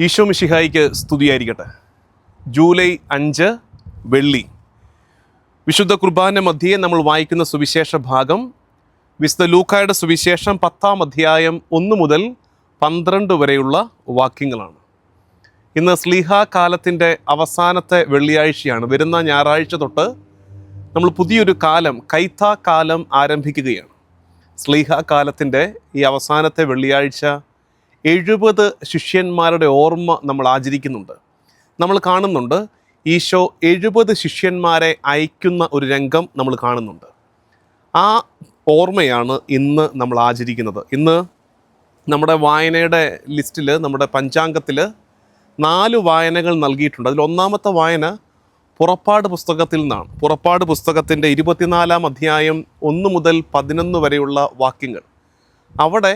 ഈശോ മിഷിഹായിക്ക് സ്തുതിയായിരിക്കട്ടെ. ജൂലൈ അഞ്ച് വെള്ളി. വിശുദ്ധ കുർബാന മധ്യേ നമ്മൾ വായിക്കുന്ന സുവിശേഷ ഭാഗം വിശുദ്ധ ലൂക്കായുടെ സുവിശേഷം പത്താം അധ്യായം ഒന്ന് മുതൽ പന്ത്രണ്ട് വരെയുള്ള വാക്യങ്ങളാണ്. ഇന്ന് സ്ലീഹ കാലത്തിന്റെ അവസാനത്തെ വെള്ളിയാഴ്ചയാണ്. വരുന്ന ഞായറാഴ്ച തൊട്ട് നമ്മൾ പുതിയൊരു കാലം കൈത്ത കാലം ആരംഭിക്കുകയാണ്. സ്ലീഹ കാലത്തിന്റെ ഈ അവസാനത്തെ വെള്ളിയാഴ്ച എഴുപത് ശിഷ്യന്മാരുടെ ഓർമ്മ നമ്മൾ ആചരിക്കുന്നുണ്ട്. നമ്മൾ കാണുന്നുണ്ട് ഈശോ എഴുപത് ശിഷ്യന്മാരെ അയക്കുന്ന ഒരു രംഗം നമ്മൾ കാണുന്നുണ്ട്. ആ ഓർമ്മയാണ് ഇന്ന് നമ്മൾ ആചരിക്കുന്നത്. ഇന്ന് നമ്മുടെ വായനയുടെ ലിസ്റ്റിൽ നമ്മുടെ പഞ്ചാംഗത്തിൽ നാല് വായനകൾ നൽകിയിട്ടുണ്ട്. അതിൽ ഒന്നാമത്തെ വായന പുറപ്പാട് പുസ്തകത്തിൽ നിന്നാണ്. പുറപ്പാട് പുസ്തകത്തിന്റെ ഇരുപത്തിനാലാം അധ്യായം ഒന്ന് മുതൽ പതിനൊന്ന് വരെയുള്ള വാക്യങ്ങൾ. അവിടെ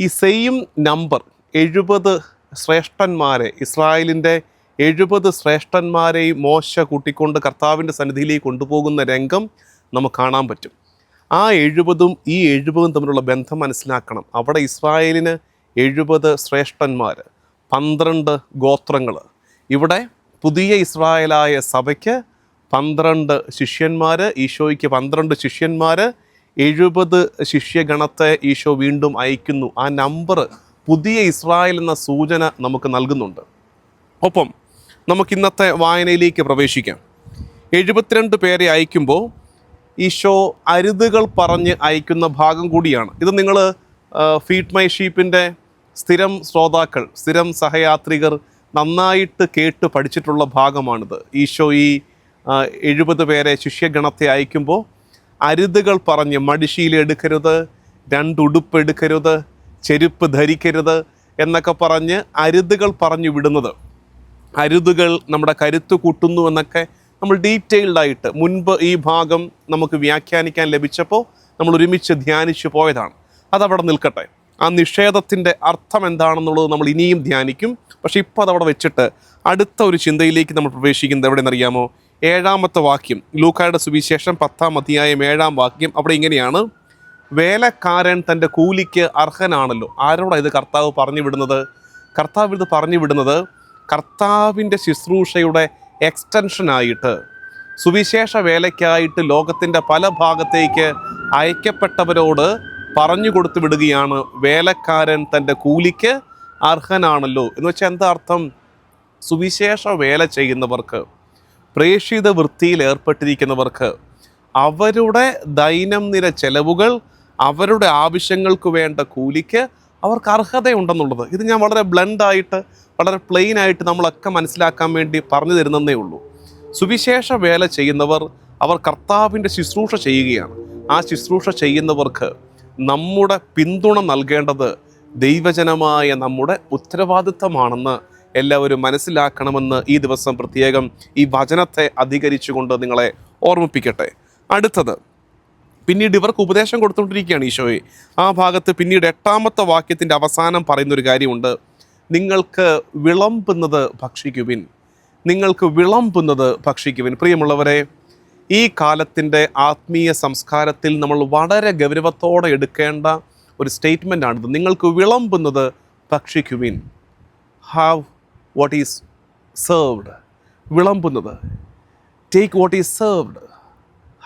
ഈ സെയിം നമ്പർ എഴുപത് ശ്രേഷ്ഠന്മാരെ ഇസ്രായേലിന്റെ എഴുപത് ശ്രേഷ്ഠന്മാരെയും മോശ കൂട്ടിക്കൊണ്ട് കർത്താവിന്റെ സന്നിധിയിലേക്ക് കൊണ്ടുപോകുന്ന രംഗം നമുക്ക് കാണാൻ പറ്റും. ആ എഴുപതും ഈ എഴുപതും തമ്മിലുള്ള ബന്ധം മനസ്സിലാക്കണം. അവിടെ ഇസ്രായേലിന് എഴുപത് ശ്രേഷ്ഠന്മാർ പന്ത്രണ്ട് ഗോത്രങ്ങൾ. ഇവിടെ പുതിയ ഇസ്രായേലായ സഭയ്ക്ക് പന്ത്രണ്ട് ശിഷ്യന്മാർ ഈശോയ്ക്ക് പന്ത്രണ്ട് ശിഷ്യന്മാർ എഴുപത് ശിഷ്യഗണത്തെ ഈശോ വീണ്ടും അയക്കുന്നു. ആ നമ്പർ പുതിയ ഇസ്രായേൽ എന്ന സൂചന നമുക്ക് നൽകുന്നുണ്ട്. ഒപ്പം നമുക്ക് ഇന്നത്തെ വായനയിലേക്ക് പ്രവേശിക്കാം. എഴുപത്തിരണ്ട് പേരെ അയക്കുമ്പോൾ ഈശോ അരുതുകൾ പറഞ്ഞ് അയക്കുന്ന ഭാഗം കൂടിയാണ്. ഇത് നിങ്ങൾ ഫീഡ് മൈ ഷീപ്പിന്റെ സ്ഥിരം ശ്രോതാക്കൾ സ്ഥിരം സഹയാത്രികർ നന്നായിട്ട് കേട്ട് പഠിച്ചിട്ടുള്ള ഭാഗമാണിത്. ഈശോ ഈ എഴുപത് പേരെ ശിഷ്യഗണത്തെ അയക്കുമ്പോൾ അരുതുകൾ പറഞ്ഞ് മടിശീല എടുക്കരുത് രണ്ടുടുപ്പ് എടുക്കരുത് ചെരുപ്പ് ധരിക്കരുത് എന്നൊക്കെ പറഞ്ഞ് അരുതുകൾ പറഞ്ഞു വിടുന്നത്. അരുതുകൾ നമ്മുടെ കരുത്ത് കൂട്ടുന്നു എന്നൊക്കെ നമ്മൾ ഡീറ്റെയിൽഡായിട്ട് മുൻപ് ഈ ഭാഗം നമുക്ക് വ്യാഖ്യാനിക്കാൻ ലഭിച്ചപ്പോൾ നമ്മൾ ഒരുമിച്ച് ധ്യാനിച്ചു പോയതാണ്. അതവിടെ നിൽക്കട്ടെ. ആ നിഷേധത്തിന്റെ അർത്ഥം എന്താണെന്നുള്ളത് നമ്മൾ ഇനിയും ധ്യാനിക്കും. പക്ഷേ ഇപ്പോൾ അതവിടെ വെച്ചിട്ട് അടുത്ത ഒരു ചിന്തയിലേക്ക് നമ്മൾ പ്രവേശിക്കുന്നത് എവിടെയെന്നറിയാമോ ഏഴാമത്തെ വാക്യം. ലൂക്കായുടെ സുവിശേഷം പത്താം അധ്യായം ഏഴാം വാക്യം അവിടെ ഇങ്ങനെയാണ്. വേലക്കാരൻ തന്റെ കൂലിക്ക് അർഹനാണല്ലോ. ആരോടാണ് ഇത് കർത്താവ് പറഞ്ഞു വിടുന്നത് കർത്താവ് ഇത് പറഞ്ഞു വിടുന്നത് കർത്താവിന്റെ ശുശ്രൂഷയുടെ എക്സ്റ്റൻഷനായിട്ട്. സുവിശേഷ വേലയ്ക്കായിട്ട് ലോകത്തിന്റെ പല ഭാഗത്തേക്ക് അയക്കപ്പെട്ടവരോട് പറഞ്ഞു കൊടുത്തു വിടുകയാണ് വേലക്കാരൻ തന്റെ കൂലിക്ക് അർഹനാണല്ലോ. എന്ന് വെച്ചാൽ എന്താ അർത്ഥം? സുവിശേഷ വേല ചെയ്യുന്നവർക്ക് പ്രേക്ഷിത വൃത്തിയിൽ ഏർപ്പെട്ടിരിക്കുന്നവർക്ക് അവരുടെ ദൈനംദിന ചെലവുകൾ അവരുടെ ആവശ്യങ്ങൾക്ക് വേണ്ട കൂലിക്ക് അവർക്ക് അർഹതയുണ്ടെന്നുള്ളത്. ഇത് ഞാൻ വളരെ ബ്ലണ്ടായിട്ട് വളരെ പ്ലെയിൻ ആയിട്ട് നമ്മളൊക്കെ മനസ്സിലാക്കാൻ വേണ്ടി പറഞ്ഞു തരുന്നതേ ഉള്ളൂ. സുവിശേഷ വേല ചെയ്യുന്നവർ അവർ കർത്താവിന്റെ ശുശ്രൂഷ ചെയ്യുകയാണ്. ആ ശുശ്രൂഷ ചെയ്യുന്നവർക്ക് നമ്മുടെ പിന്തുണ നൽകേണ്ടത് ദൈവജനമായ നമ്മുടെ ഉത്തരവാദിത്തമാണെന്ന് എല്ലാവരും മനസ്സിലാക്കണമെന്ന് ഈ ദിവസം പ്രത്യേകം ഈ വചനത്തെ അധികരിച്ചുകൊണ്ട് നിങ്ങളെ ഓർമ്മിപ്പിക്കട്ടെ. അടുത്തത് പിന്നീട് ഇവർക്ക് ഉപദേശം കൊടുത്തുകൊണ്ടിരിക്കുകയാണ് ഈശോയെ. ആ ഭാഗത്ത് പിന്നീട് എട്ടാമത്തെ വാക്യത്തിന്റെ അവസാനം പറയുന്നൊരു കാര്യമുണ്ട്. നിങ്ങൾക്ക് വിളമ്പുന്നത് ഭക്ഷിക്കുവിൻ. നിങ്ങൾക്ക് വിളമ്പുന്നത് ഭക്ഷിക്കുവിൻ. പ്രിയമുള്ളവരെ ഈ കാലത്തിന്റെ ആത്മീയ സംസ്കാരത്തിൽ നമ്മൾ വളരെ ഗൗരവത്തോടെ എടുക്കേണ്ട ഒരു സ്റ്റേറ്റ്മെന്റ് ആണിത്. നിങ്ങൾക്ക് വിളമ്പുന്നത് ഭക്ഷിക്കുവിൻ. Have what is served വിളമ്പുന്നത്. Take what is served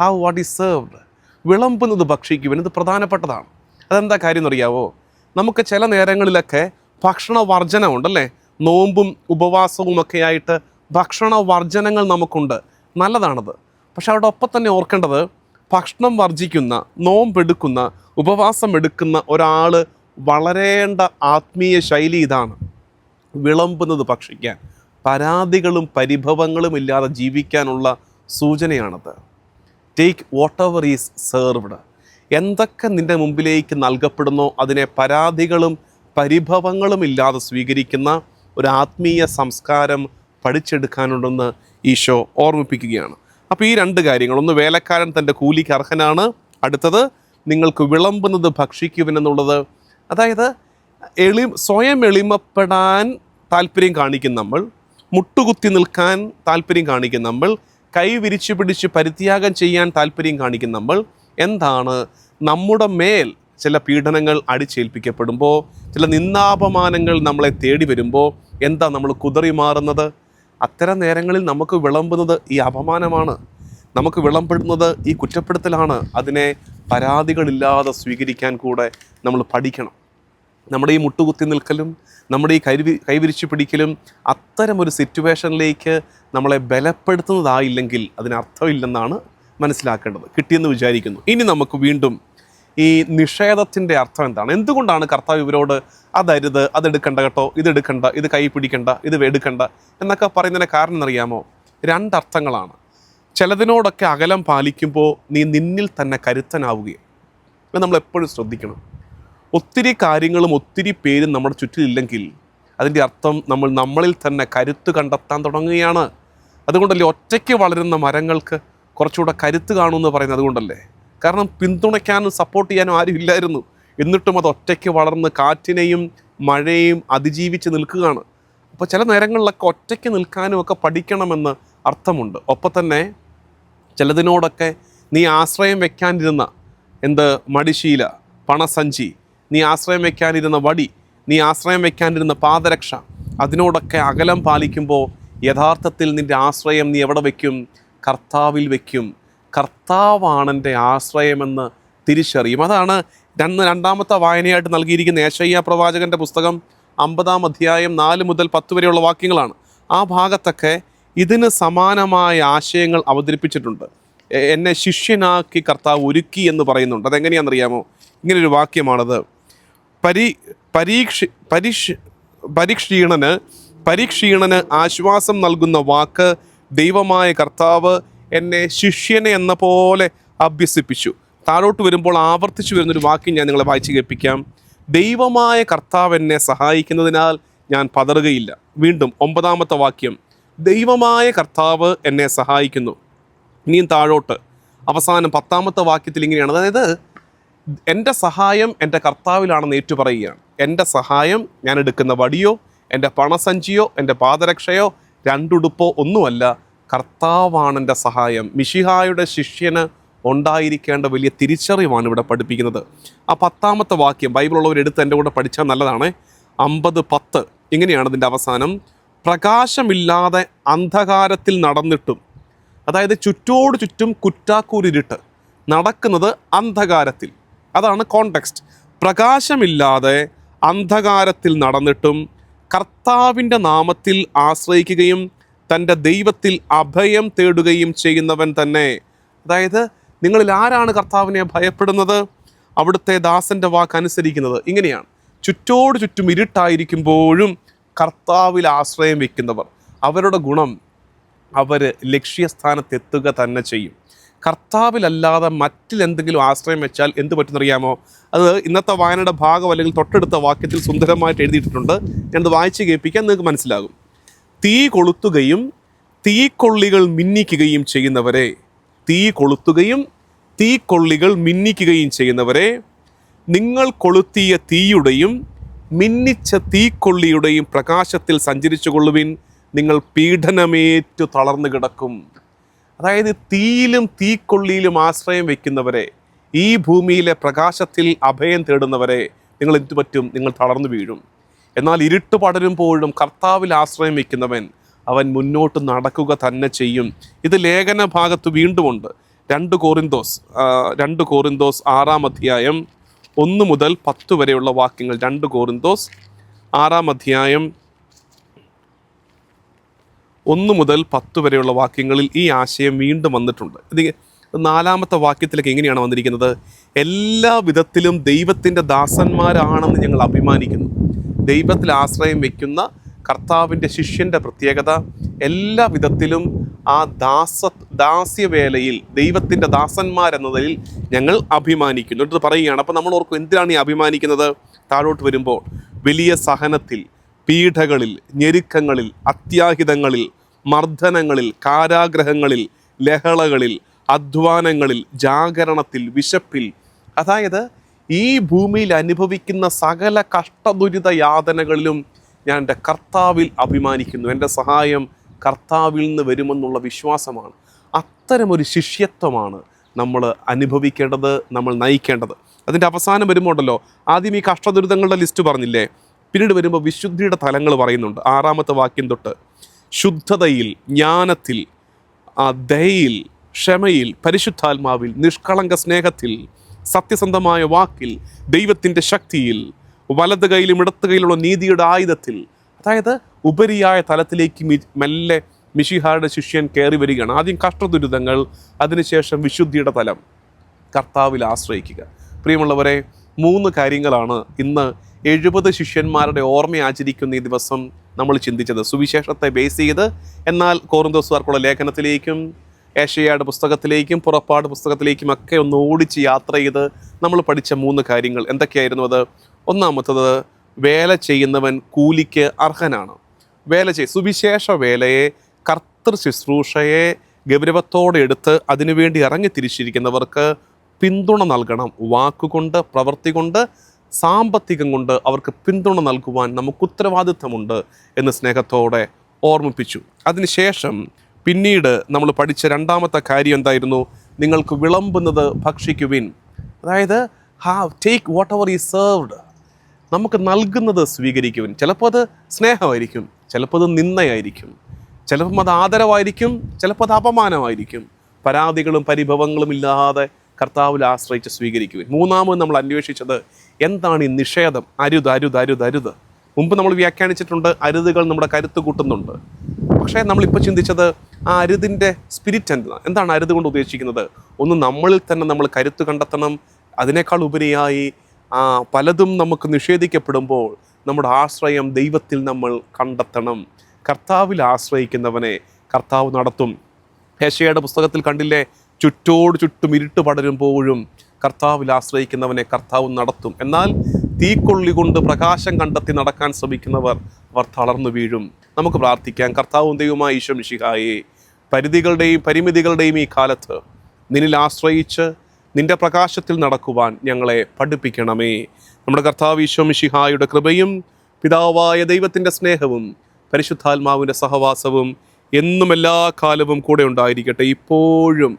have what is served വിളമ്പുന്നത് ഭക്ഷിക്കുവാൻ. ഇത് പ്രധാനപ്പെട്ടതാണ്. അതെന്താ കാര്യം എന്നറിയാവോ നമുക്ക് ചില നേരങ്ങളിലൊക്കെ ഭക്ഷണ വർജനമുണ്ടല്ലേ നോമ്പും ഉപവാസവും ഒക്കെ ആയിട്ട് ഭക്ഷണ വർജനങ്ങൾ നമുക്കുണ്ട്. നല്ലതാണത്. പക്ഷെ അവിടെ ഒപ്പം തന്നെ ഓർക്കേണ്ടത് ഭക്ഷണം വർജിക്കുന്ന നോമ്പെടുക്കുന്ന ഉപവാസം എടുക്കുന്ന ഒരാൾ വളരേണ്ട ആത്മീയ ശൈലി ഇതാണ്. വിളമ്പുന്നത് ഭക്ഷിക്കാൻ. പരാതികളും പരിഭവങ്ങളും ഇല്ലാതെ ജീവിക്കാനുള്ള സൂചനയാണത്. Take whatever is served എന്തൊക്കെ നിന്റെ മുമ്പിലേക്ക് നൽകപ്പെടുന്നോ അതിനെ പരാതികളും പരിഭവങ്ങളും ഇല്ലാതെ സ്വീകരിക്കുന്ന ഒരു ആത്മീയ സംസ്കാരം പഠിച്ചെടുക്കാനുണ്ടെന്ന് ഈശോ ഓർമ്മിപ്പിക്കുകയാണ്. അപ്പോൾ ഈ രണ്ട് കാര്യങ്ങൾ ഒന്ന് വേലക്കാരൻ തന്റെ കൂലിക്ക് അർഹനാണ് അടുത്തത് നിങ്ങൾക്ക് വിളമ്പുന്നത് ഭക്ഷിക്കുവിനെന്നുള്ളത് അതായത് എളി സ്വയം എളിമപ്പെടാൻ താല്പര്യം കാണിക്കും നമ്മൾ. മുട്ടുകുത്തി നിൽക്കാൻ താല്പര്യം കാണിക്കും നമ്മൾ. കൈ വിരിച്ചു പിടിച്ച് പരിത്യാഗം ചെയ്യാൻ താല്പര്യം കാണിക്കും നമ്മൾ. എന്താണ്? നമ്മുടെ മേൽ ചില പീഡനങ്ങൾ അടിച്ചേൽപ്പിക്കപ്പെടുമ്പോൾ ചില നിന്ദാപമാനങ്ങൾ നമ്മളെ തേടി വരുമ്പോൾ എന്താ നമ്മൾ കുതറി മാറുന്നത്? അത്തരം നേരങ്ങളിൽ നമുക്ക് വിളമ്പുന്നത് ഈ അപമാനമാണ്. നമുക്ക് വിളമ്പെടുന്നത് ഈ കുറ്റപ്പെടുത്തലാണ്. അതിനെ പരാതികളില്ലാതെ സ്വീകരിക്കാൻ കൂടെ നമ്മൾ പഠിക്കണം. നമ്മുടെ ഈ മുട്ടുകുത്തി നിൽക്കലും നമ്മുടെ ഈ കൈവി കൈവിരിച്ചു പിടിക്കലും അത്തരം ഒരു സിറ്റുവേഷനിലേക്ക് നമ്മളെ ബലപ്പെടുത്തുന്നതായില്ലെങ്കിൽ അതിനർത്ഥമില്ലെന്നാണ് മനസ്സിലാക്കേണ്ടത്. കിട്ടിയെന്ന് വിചാരിക്കുന്നു. ഇനി നമുക്ക് വീണ്ടും ഈ നിഷേധത്തിന്റെ അർത്ഥം എന്താണ്? എന്തുകൊണ്ടാണ് കർത്താവ് ഇവരോട് അതരുത് അതെടുക്കണ്ട കേട്ടോ ഇതെടുക്കണ്ട ഇത് കൈ പിടിക്കണ്ട ഇത് എടുക്കണ്ട എന്നൊക്കെ പറയുന്നതിന് കാരണം എന്നറിയാമോ? രണ്ടർത്ഥങ്ങളാണ്. ചിലതിനോടൊക്കെ അകലം പാലിക്കുമ്പോൾ നീ നിന്നിൽ തന്നെ കരുത്തനാവുകയും നമ്മൾ എപ്പോഴും ശ്രദ്ധിക്കണം. ഒത്തിരി കാര്യങ്ങളും ഒത്തിരി പേരും നമ്മുടെ ചുറ്റിലില്ലെങ്കിൽ അതിന്റെ അർത്ഥം നമ്മൾ നമ്മളിൽ തന്നെ കരുത്ത് കണ്ടെത്താൻ തുടങ്ങുകയാണ്. അതുകൊണ്ടല്ലേ ഒറ്റയ്ക്ക് വളരുന്ന മരങ്ങൾക്ക് കുറച്ചുകൂടെ കരുത്ത് കാണുമെന്ന് പറയുന്നത് അതുകൊണ്ടല്ലേ? കാരണം പിന്തുണയ്ക്കാനും സപ്പോർട്ട് ചെയ്യാനും ആരും ഇല്ലായിരുന്നു. എന്നിട്ടും അത് ഒറ്റയ്ക്ക് വളർന്ന് കാറ്റിനെയും മഴയെയും അതിജീവിച്ച് നിൽക്കുകയാണ്. അപ്പോൾ ചില നേരങ്ങളിലൊക്കെ ഒറ്റയ്ക്ക് നിൽക്കാനും ഒക്കെ പഠിക്കണമെന്ന് അർത്ഥമുണ്ട്. ഒപ്പം തന്നെ ചിലതിനോടൊക്കെ നീ ആശ്രയം വെക്കാനിരുന്ന എന്ത് മടിശീല പണസഞ്ചി നീ ആശ്രയം വയ്ക്കാനിരുന്ന വടി നീ ആശ്രയം വയ്ക്കാനിരുന്ന പാദരക്ഷ അതിനോടൊക്കെ അകലം പാലിക്കുമ്പോൾ യഥാർത്ഥത്തിൽ നിന്റെ ആശ്രയം നീ എവിടെ വയ്ക്കും കർത്താവിൽ വയ്ക്കും കർത്താവാണെന്റെ ആശ്രയമെന്ന് തിരിച്ചറിയും. അതാണ് രണ്ട് രണ്ടാമത്തെ വായനയായിട്ട് നൽകിയിരിക്കുന്ന ഏശയ്യ പ്രവാചകന്റെ പുസ്തകം അമ്പതാം അധ്യായം നാല് മുതൽ പത്ത് വരെയുള്ള വാക്യങ്ങളാണ്. ആ ഭാഗത്തൊക്കെ ഇതിന് സമാനമായ ആശയങ്ങൾ അവതരിപ്പിച്ചിട്ടുണ്ട്. എന്നെ ശിഷ്യനാക്കി കർത്താവ് ഒരുക്കി എന്ന് പറയുന്നുണ്ട്. അതെങ്ങനെയാണെന്നറിയാമോ? ഇങ്ങനൊരു വാക്യമാണത്. പരീ പരീക്ഷ പരിഷ് പരീക്ഷീണന് പരീക്ഷീണന് ആശ്വാസം നൽകുന്ന വാക്ക് ദൈവമായ കർത്താവ് എന്നെ ശിഷ്യനെ എന്ന പോലെ അഭ്യസിപ്പിച്ചു. താഴോട്ട് വരുമ്പോൾ ആവർത്തിച്ചു വരുന്നൊരു വാക്യം ഞാൻ നിങ്ങളെ വായിച്ചു കേൾപ്പിക്കാം. ദൈവമായ കർത്താവ് എന്നെ സഹായിക്കുന്നതിനാൽ ഞാൻ പതറുകയില്ല. വീണ്ടും ഒമ്പതാമത്തെ വാക്യം. ദൈവമായ കർത്താവ് എന്നെ സഹായിക്കുന്നു. ഇനിയും താഴോട്ട്. അവസാനം പത്താമത്തെ വാക്യത്തിൽ ഇങ്ങനെയാണ്. അതായത് എന്റെ സഹായം എന്റെ കർത്താവിലാണെന്ന് ഏറ്റുപറയുകയാണ്. എന്റെ സഹായം ഞാൻ എടുക്കുന്ന വടിയോ എന്റെ പണസഞ്ചിയോ എന്റെ പാദരക്ഷയോ രണ്ടുടുപ്പോ ഒന്നുമല്ല. കർത്താവാണ് എന്റെ സഹായം. മിഷിഹായുടെ ശിഷ്യന് ഉണ്ടായിരിക്കേണ്ട വലിയ തിരിച്ചറിവാണ് ഇവിടെ പഠിപ്പിക്കുന്നത്. ആ പത്താമത്തെ വാക്യം ബൈബിളുള്ളവർ എടുത്ത് എന്റെ കൂടെ പഠിച്ചാൽ നല്ലതാണ്. അമ്പത് പത്ത്. ഇങ്ങനെയാണ് ഇതിന്റെ അവസാനം. പ്രകാശമില്ലാതെ അന്ധകാരത്തിൽ നടന്നിട്ടും അതായത് ചുറ്റോട് ചുറ്റും കുറ്റാക്കൂരിരുട്ട് നടക്കുന്നത് അന്ധകാരത്തിൽ. അതാണ് കോണ്ടെക്സ്റ്റ് പ്രകാശമില്ലാതെ അന്ധകാരത്തിൽ നടന്നിട്ടും കർത്താവിന്റെ നാമത്തിൽ ആശ്രയിക്കുകയും തന്റെ ദൈവത്തിൽ അഭയം തേടുകയും ചെയ്യുന്നവൻ തന്നെ. അതായത് നിങ്ങളിൽ ആരാണ് കർത്താവിനെ ഭയപ്പെടുന്നത്? അവിടുത്തെ ദാസന്റെ വാക്ക് അനുസരിക്കുന്നത്. ഇങ്ങനെയാണ്. ചുറ്റോട് ചുറ്റും ഇരുട്ടായിരിക്കുമ്പോഴും കർത്താവിൽ ആശ്രയം വയ്ക്കുന്നവർ. അവരുടെ ഗുണം അവർ ലക്ഷ്യസ്ഥാനത്തെത്തുക തന്നെ ചെയ്യും. കർത്താവിലല്ലാതെ മറ്റിലെന്തെങ്കിലും ആശ്രയം വെച്ചാൽ എന്ത് പറ്റുന്നറിയാമോ? അത് ഇന്നത്തെ വായനയുടെ ഭാഗം അല്ലെങ്കിൽ തൊട്ടടുത്ത വാക്യത്തിൽ സുന്ദരമായിട്ട് എഴുതിയിട്ടുണ്ട് ഞാനത് വായിച്ച് കേൾപ്പിക്കാൻ നിങ്ങൾക്ക് മനസ്സിലാകും. തീ കൊളുത്തുകയും തീക്കൊള്ളികൾ മിന്നിക്കുകയും ചെയ്യുന്നവരെ തീ കൊളുത്തുകയും തീക്കൊള്ളികൾ മിന്നിക്കുകയും ചെയ്യുന്നവരെ നിങ്ങൾ കൊളുത്തിയ തീയുടെയും മിന്നിച്ച തീക്കൊള്ളിയുടെയും പ്രകാശത്തിൽ സഞ്ചരിച്ചു കൊള്ളുവിൻ നിങ്ങൾ പീഡനമേറ്റു തളർന്നു കിടക്കും. അതായത് തീയിലും തീക്കൊള്ളിയിലും ആശ്രയം വയ്ക്കുന്നവരെ ഈ ഭൂമിയിലെ പ്രകാശത്തിൽ അഭയം തേടുന്നവരെ നിങ്ങൾ എന്തു പറ്റും? നിങ്ങൾ തളർന്നു വീഴും. എന്നാൽ ഇരുട്ട് പടരുമ്പോഴും കർത്താവിൽ ആശ്രയം വയ്ക്കുന്നവൻ അവൻ മുന്നോട്ട് നടക്കുക തന്നെ ചെയ്യും. ഇത് ലേഖന ഭാഗത്ത് വീണ്ടുമുണ്ട് രണ്ട് കോറിന്തോസ് രണ്ട് കോറിന്തോസ് ആറാം അധ്യായം ഒന്ന് മുതൽ പത്ത് വരെയുള്ള വാക്യങ്ങൾ. രണ്ട് കോറിന്തോസ് ആറാം അധ്യായം ഒന്ന് മുതൽ പത്ത് വരെയുള്ള വാക്യങ്ങളിൽ ഈ ആശയം വീണ്ടും വന്നിട്ടുണ്ട്. ഇത് നാലാമത്തെ വാക്യത്തിലേക്ക് എങ്ങനെയാണ് വന്നിരിക്കുന്നത്? എല്ലാ വിധത്തിലും ദൈവത്തിന്റെ ദാസന്മാരാണെന്ന് ഞങ്ങൾ അഭിമാനിക്കുന്നു. ദൈവത്തിൽ ആശ്രയം വയ്ക്കുന്ന കർത്താവിന്റെ ശിഷ്യന്റെ പ്രത്യേകത എല്ലാ വിധത്തിലും ആ ദാസ ദാസ്യവേലയിൽ ദൈവത്തിന്റെ ദാസന്മാരെന്നതിൽ ഞങ്ങൾ അഭിമാനിക്കുന്നു. എന്നിട്ട് പറയുകയാണ് അപ്പോൾ നമ്മൾ ഓർക്കും എന്തിനാണ് ഈ അഭിമാനിക്കുന്നത്? താഴോട്ട് വരുമ്പോൾ വലിയ സഹനത്തിൽ പീഠകളിൽ ഞെരുക്കങ്ങളിൽ അത്യാഹിതങ്ങളിൽ മർദ്ദനങ്ങളിൽ കാരാഗ്രഹങ്ങളിൽ ലഹളകളിൽ അധ്വാനങ്ങളിൽ ജാഗരണത്തിൽ വിശപ്പിൽ. അതായത് ഈ ഭൂമിയിൽ അനുഭവിക്കുന്ന സകല കഷ്ടദുരിത യാതനകളിലും ഞാൻ എന്റെ കർത്താവിൽ അഭിമാനിക്കുന്നു. എന്റെ സഹായം കർത്താവിൽ നിന്ന് വരുമെന്നുള്ള വിശ്വാസമാണ്. അത്തരമൊരു ശിഷ്യത്വമാണ് നമ്മൾ അനുഭവിക്കേണ്ടത് നമ്മൾ നയിക്കേണ്ടത്. അതിന്റെ അവസാനം വരുമ്പോണ്ടല്ലോ ആദ്യം ഈ കഷ്ടദുരിതങ്ങളുടെ ലിസ്റ്റ് പറഞ്ഞില്ലേ? പിന്നീട് വരുമ്പോൾ വിശുദ്ധിയുടെ തലങ്ങൾ പറയുന്നുണ്ട്. ആറാമത്തെ വാക്യം തൊട്ട് ശുദ്ധതയിൽ ജ്ഞാനത്തിൽ ദയയിൽ ക്ഷമയിൽ പരിശുദ്ധാത്മാവിൽ നിഷ്കളങ്ക സ്നേഹത്തിൽ സത്യസന്ധമായ വാക്കിൽ ദൈവത്തിന്റെ ശക്തിയിൽ വലത് കൈയിലും ഇടത്ത് കൈയിലുള്ള നീതിയുടെ ആയുധത്തിൽ. അതായത് ഉപരിയായ തലത്തിലേക്ക് മെല്ലെ മിഷിഹായുടെ ശിഷ്യൻ കയറി വരികയാണ്. ആദ്യം കഷ്ടദുരിതങ്ങൾ അതിനുശേഷം വിശുദ്ധിയുടെ തലം. കർത്താവിൽ ആശ്രയിക്കുക. പ്രിയമുള്ളവരെ മൂന്ന് കാര്യങ്ങളാണ് ഇന്ന് എഴുപത് ശിഷ്യന്മാരുടെ ഓർമ്മ ആചരിക്കുന്ന ഈ ദിവസം നമ്മൾ ചിന്തിച്ചത്. സുവിശേഷത്തെ ബേസ് ചെയ്ത് എന്നാൽ കോറിന്തോസുകാർക്കുള്ള ലേഖനത്തിലേക്കും ഏഷ്യയുടെ പുസ്തകത്തിലേക്കും പുറപ്പാട് പുസ്തകത്തിലേക്കും ഒക്കെ ഒന്ന് ഓടിച്ച് യാത്ര ചെയ്ത് നമ്മൾ പഠിച്ച മൂന്ന് കാര്യങ്ങൾ എന്തൊക്കെയായിരുന്നു അത്? ഒന്നാമത്തത് വേല ചെയ്യുന്നവൻ കൂലിക്ക് അർഹനാണ്. വേല ചെയ് സുവിശേഷ വേലയെ കർത്തൃ ശുശ്രൂഷയെ ഗൗരവത്തോടെ എടുത്ത് അതിനുവേണ്ടി ഇറങ്ങി തിരിച്ചിരിക്കുന്നവർക്ക് പിന്തുണ നൽകണം. വാക്കുകൊണ്ട് പ്രവൃത്തി കൊണ്ട് സാമ്പത്തികം കൊണ്ട് അവർക്ക് പിന്തുണ നൽകുവാൻ നമുക്ക് ഉത്തരവാദിത്തമുണ്ട് എന്ന് സ്നേഹത്തോടെ ഓർമ്മിപ്പിച്ചു. അതിനുശേഷം പിന്നീട് നമ്മൾ പഠിച്ച രണ്ടാമത്തെ കാര്യം എന്തായിരുന്നു? നിങ്ങൾക്ക് വിളമ്പുന്നത് ഭക്ഷിക്കുവിൻ. അതായത് have take whatever is served. നമുക്ക് നൽകുന്നത് സ്വീകരിക്കുവിൻ. ചിലപ്പോൾ അത് സ്നേഹമായിരിക്കും ചിലപ്പോൾ അത് നിന്നയായിരിക്കും ചിലപ്പം അത് ആദരവായിരിക്കും ചിലപ്പോൾ അത് അപമാനമായിരിക്കും. പരാതികളും പരിഭവങ്ങളും ഇല്ലാതെ കർത്താവിൽ ആശ്രയിച്ച് സ്വീകരിക്കുവിൻ. മൂന്നാമത് നമ്മൾ അന്വേഷിച്ചത് എന്താണ് ഈ നിഷേധം? അരുത് അരുത് അരുത് അരുത്. മുമ്പ് നമ്മൾ വ്യാഖ്യാനിച്ചിട്ടുണ്ട് അരുതുകൾ നമ്മുടെ കരുത്ത് കൂട്ടുന്നുണ്ട്. പക്ഷേ നമ്മളിപ്പോൾ ചിന്തിച്ചത് ആ അരുതിന്റെ സ്പിരിറ്റ് എന്താ എന്താണ് അരുത് കൊണ്ട് ഉദ്ദേശിക്കുന്നത്? ഒന്ന് നമ്മളിൽ തന്നെ നമ്മൾ കരുത്ത് കണ്ടെത്തണം. അതിനേക്കാൾ ഉപരിയായി ആ പലതും നമുക്ക് നിഷേധിക്കപ്പെടുമ്പോൾ നമ്മുടെ ആശ്രയം ദൈവത്തിൽ നമ്മൾ കണ്ടെത്തണം. കർത്താവിൽ ആശ്രയിക്കുന്നവനെ കർത്താവ് നടത്തും. ഹേശയുടെ പുസ്തകത്തിൽ കണ്ടില്ലേ? ചുറ്റോട് ചുറ്റും ഇരുട്ട് പടരുമ്പോഴും കർത്താവിൽ ആശ്രയിക്കുന്നവനെ കർത്താവ് നടത്തും. എന്നാൽ തീക്കൊള്ളി കൊണ്ട് പ്രകാശം കണ്ടെത്തി നടക്കാൻ ശ്രമിക്കുന്നവർ അവർ തളർന്നു വീഴും. നമുക്ക് പ്രാർത്ഥിക്കാം. കർത്താവും ദൈവമായ ഈശോ മിശിഹായെ പരിധികളുടെയും പരിമിതികളുടെയും ഈ കാലത്ത് നിന്നിൽ ആശ്രയിച്ച് നിന്റെ പ്രകാശത്തിൽ നടക്കുവാൻ ഞങ്ങളെ പഠിപ്പിക്കണമേ. നമ്മുടെ കർത്താവ് ഈശോ മിശിഹായുടെ കൃപയും പിതാവായ ദൈവത്തിന്റെ സ്നേഹവും പരിശുദ്ധാത്മാവിന്റെ സഹവാസവും എന്നും എല്ലാ കാലവും കൂടെ ഉണ്ടായിരിക്കട്ടെ. ഇപ്പോഴും